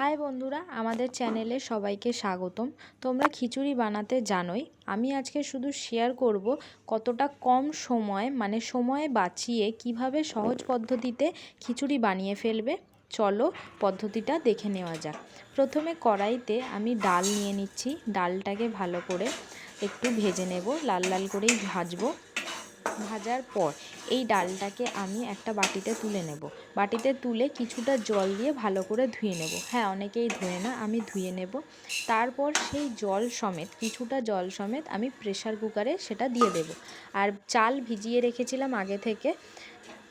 High বন্ধুরা, আমাদের চ্যানেলে সবাইকে স্বাগতম। তোমরা খিচুড়ি বানাতে জানোই, আমি আজকে শুধু শেয়ার করব কতটা কম সময় মানে সময় বাঁচিয়ে কীভাবে সহজ পদ্ধতিতে খিচুড়ি বানিয়ে ফেলবে। চলো পদ্ধতিটা দেখে নেওয়া যাক। প্রথমে কড়াইতে আমি ডাল নিয়ে নিচ্ছি, ডালটাকে ভালো করে একটু ভেজে নেব, লাল লাল করেই ভাজবো। ভাজার পর এই ডালটাকে আমি একটা বাটিতে তুলে নেব। বাটিতে তুলে কিছুটা জল দিয়ে ভালো করে ধুয়ে নেব। হ্যাঁ অনেকেই ধুয়ে না, আমি ধুয়ে নেব। তারপর সেই জল সমেত, কিছুটা জল সমেত আমি প্রেশার কুকারে সেটা দিয়ে দেব। আর চাল ভিজিয়ে রেখেছিলাম আগে থেকে,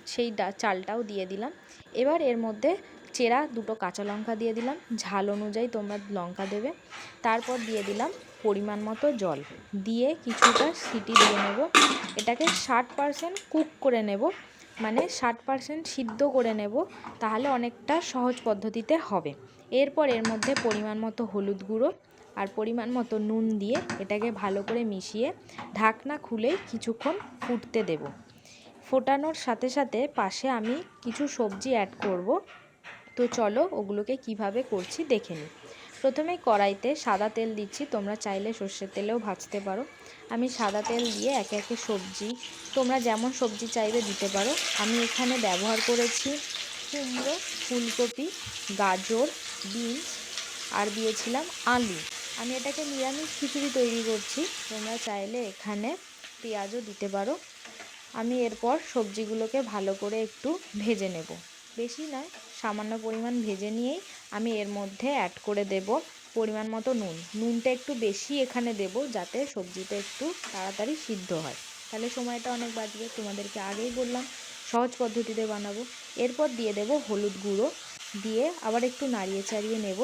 সেই চালটাও দিয়ে দিলাম। এবার এর মধ্যে চেরা দুটো কাঁচা লঙ্কা দিয়ে দিলাম। ঝাল অনুযায়ী তোমরা লঙ্কা দেবে। তারপর দিয়ে দিলাম পরিমাণ মতো জল। দিয়ে কিছুটা সিটি দিয়ে নেব। এটাকে ষাট পারসেন্ট কুক করে নেব। মানে ষাট পারসেন্ট সিদ্ধ করে নেব। তাহলে অনেকটা সহজ পদ্ধতিতে হবে। এরপর এর মধ্যে পরিমাণ মতো হলুদ গুঁড়ো আর পরিমাণ মতো নুন দিয়ে এটাকে ভালো করে মিশিয়ে ঢাকনা খুলে কিছুক্ষণ ফুটতে দেব। ফোটানোর সাথে সাথে পাশে আমি কিছু সবজি অ্যাড করব। তো চলো ওগুলোকে কীভাবে করছি দেখে নিই। প্রথমে কড়াইতে সাদা তেল দিচ্ছি, তোমরা চাইলে সর্ষের তেলেও ভাজতে পারো। আমি সাদা তেল দিয়ে একে একে সবজি, তোমরা যেমন সবজি চাইবে দিতে পারো। আমি এখানে ব্যবহার করেছি কুমড়ো, ফুলকপি, গাজর, বিনস, আর দিয়েছিলাম আলু। আমি এটাকে নিরামিষ খিচুড়ি তৈরি করছি, তোমরা চাইলে এখানে পেঁয়াজও দিতে পারো। আমি এরপর সবজিগুলোকে ভালো করে একটু ভেজে নেব। বেশি নয়, সামান্য পরিমাণ ভেজে নিয়েই আমি এর মধ্যে অ্যাড করে দেব পরিমাণ মতো নুন। নুনটা একটু বেশি এখানে দেব যাতে সবজিটা একটু তাড়াতাড়ি সিদ্ধ হয়। তাহলে সময়টা অনেক বাঁচবে, তোমাদেরকে আগেই বললাম, সহজ পদ্ধতিতে বানাবো। এরপর দিয়ে দেব হলুদ গুঁড়ো, দিয়ে আবার একটু নাড়িয়ে চাড়িয়ে নেব।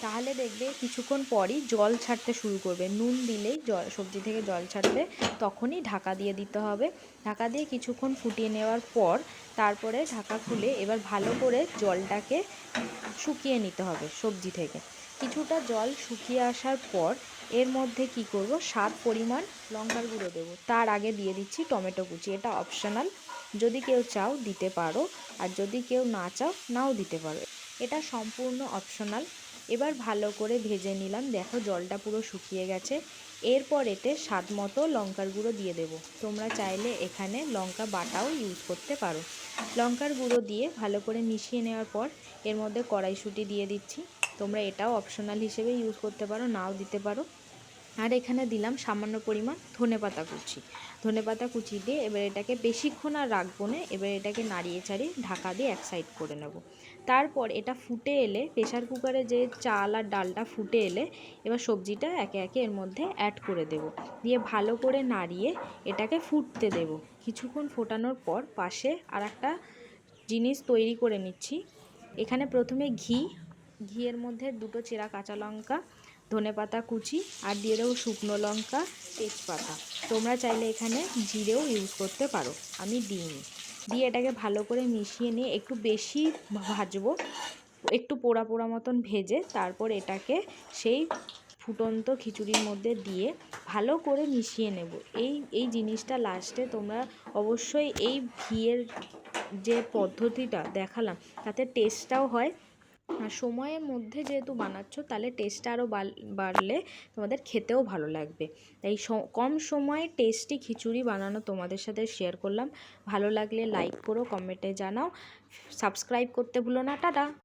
তাহলে দেখবে কিছুক্ষণ পরই জল ছাড়তে শুরু করবে। নুন দিলেই জল, সবজি থেকে জল ছাড়বে, তখনই ঢাকা দিয়ে দিতে হবে। ঢাকা দিয়ে কিছুক্ষণ ফুটিয়ে নেওয়ার পর তারপরে ঢাকা খুলে এবার ভালো করে জলটাকে শুকিয়ে নিতে হবে সবজি থেকে। কিছুটা জল শুকিয়ে আসার পর এর মধ্যে কি করব? স্বাদ পরিমাণ লঙ্কার গুঁড়ো দেবো। তার আগে দিয়ে দিচ্ছি টমেটো কুচি। এটা অপশনাল যদি কেউ চাও দিতে পারো। আর যদি কেউ না চাও, নাও দিতে পারো। এটা সম্পূর্ণ অপশনাল এবার ভালো করে ভেজে নিলাম। দেখো জলটা পুরো শুকিয়ে গেছে। এরপর এতে স্বাদ মতো লঙ্কার গুঁড়ো দিয়ে দেব। তোমরা চাইলে এখানে লঙ্কা বাটাও ইউজ করতে পারো। লঙ্কার গুঁড়ো দিয়ে ভালো করে মিশিয়ে নেওয়ার পর এর মধ্যে কড়াইশুঁটি দিয়ে দিচ্ছি। তোমরা এটাও অপশনাল হিসেবে ইউজ করতে পারো, নাও দিতে পারো। আর এখানে দিলাম সামান্য পরিমাণ ধনে পাতা কুচি। ধনে পাতা কুচি দিয়ে এবার এটাকে বেশিক্ষণ আর রাখব না, এবার এটাকে নাড়িয়ে চাড়িয়ে ঢাকা দিয়ে এক সাইড করে নেব। তারপর এটা ফুটে এলে প্রেশার কুকারে যে চাল আর ডালটা ফুটে এলে, এবার সবজিটা একে একে এর মধ্যে অ্যাড করে দেব। দিয়ে ভালো করে নাড়িয়ে এটাকে ফুটতে দেব। কিছুক্ষণ ফোটানোর পর পাশে আর একটা জিনিস তৈরি করে নিচ্ছি। এখানে প্রথমে ঘি, ঘিয়ের মধ্যে দুটো চেরা কাঁচা লঙ্কা ধনে পাতা কুচি আর দিয়ে দেবো শুকনো লঙ্কা, তেজপাতা। তোমরা চাইলে এখানে জিরেও ইউজ করতে পারো। আমি দিইনি। দিয়ে এটাকে ভালো করে মিশিয়ে নিয়ে একটু বেশি ভাজবো। একটু পোড়া পোড়া মতন ভেজে তারপর এটাকে সেই ফুটন্ত খিচুড়ির মধ্যে দিয়ে ভালো করে মিশিয়ে নেব। এই এই জিনিসটা লাস্টে তোমরা অবশ্যই এই ঘিয়ের যে পদ্ধতিটা দেখালাম, তাতে টেস্টটাও হয় সময়ের মধ্যে যেহেতু বানাচ্ছ, তাহলে টেস্টটা আরও বাড়লে তোমাদের খেতেও ভালো লাগবে। তাই কম সময়ে টেস্টি খিচুড়ি বানানো তোমাদের সাথে শেয়ার করলাম। ভালো লাগলে লাইক করো কমেন্টে জানাও। সাবস্ক্রাইব করতে ভুলো না, টাটা!